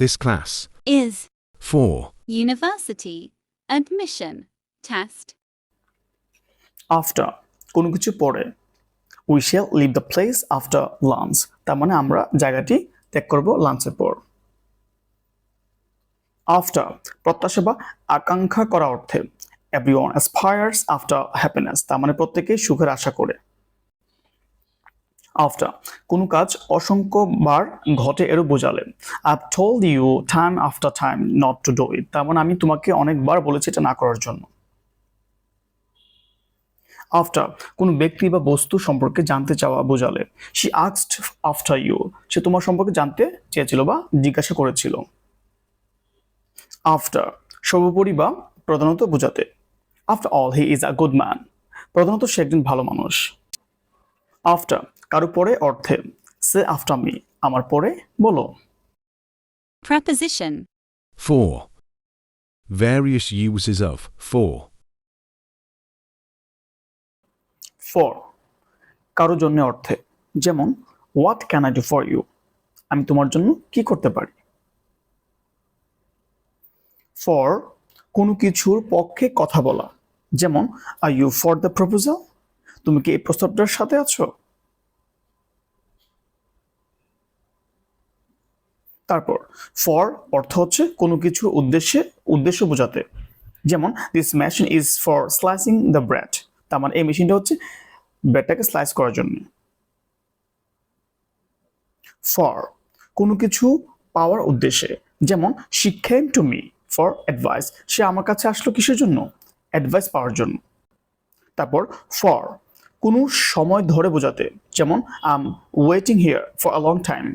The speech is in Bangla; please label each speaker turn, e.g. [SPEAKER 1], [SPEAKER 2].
[SPEAKER 1] This class.
[SPEAKER 2] is.
[SPEAKER 1] 4.
[SPEAKER 2] university. Admission. Test.
[SPEAKER 3] After কোনো কিছু পরে। We shall leave the place after lunch তার মানে আমরা জায়গাটি ত্যাগ করব লাঞ্চের পর। আফটার প্রত্যাশা বা আকাঙ্ক্ষা করা অর্থে। Every one aspires after happiness তার মানে প্রত্যেকেই সুখের আশা করে। আফটার কোনো কাজ অসংখ্যবার ঘটে এরও বোঝালে। I told you time after time not to do it তার মানে আমি তোমাকে অনেকবার বলেছি এটা না করার জন্য। আফটার কোনো ব্যক্তি বা বস্তু সম্পর্কে জানতে চাওয়া বোঝালে। শি আক্সড আফটার ইউ সে তোমার সম্পর্কে জানতে চেয়েছিল বা জিজ্ঞাসা করেছিল। আফটার সর্বোপরি বা প্রধানত বোঝাতে। After all he is a good man প্রধানত সে একজন ভালো মানুষ। আফটার কারও পরে অর্থে সে আফটার মি। আমার পরে বলো।
[SPEAKER 2] Preposition.
[SPEAKER 1] 4. Various uses of 4.
[SPEAKER 3] For কারও জন্য অর্থে যেমন what can I do for you আমি তোমার জন্য কি করতে পারি? ফর কোনো কিছুর পক্ষে কথা বলা। যেমন are you for the proposal তুমি কি এই প্রস্তাবটার সাথে আছো? তারপর ফর অর্থ হচ্ছে কোনো কিছুর উদ্দেশ্যে, উদ্দেশ্য বোঝাতে। যেমন this machine is for slicing the bread তার মানে এই মেশিনটা হচ্ছে ব্রেডটাকে স্লাইস করার জন্য। ফর কোনো কিছু পাওয়ার উদ্দেশ্যে। যেমন she came to me for advice সে আমার কাছে আসলো কিসের জন্য? অ্যাডভাইস পাওয়ার জন্য। তারপর ফর কোনো সময় ধরে বোঝাতে। যেমন I'm waiting here for a long time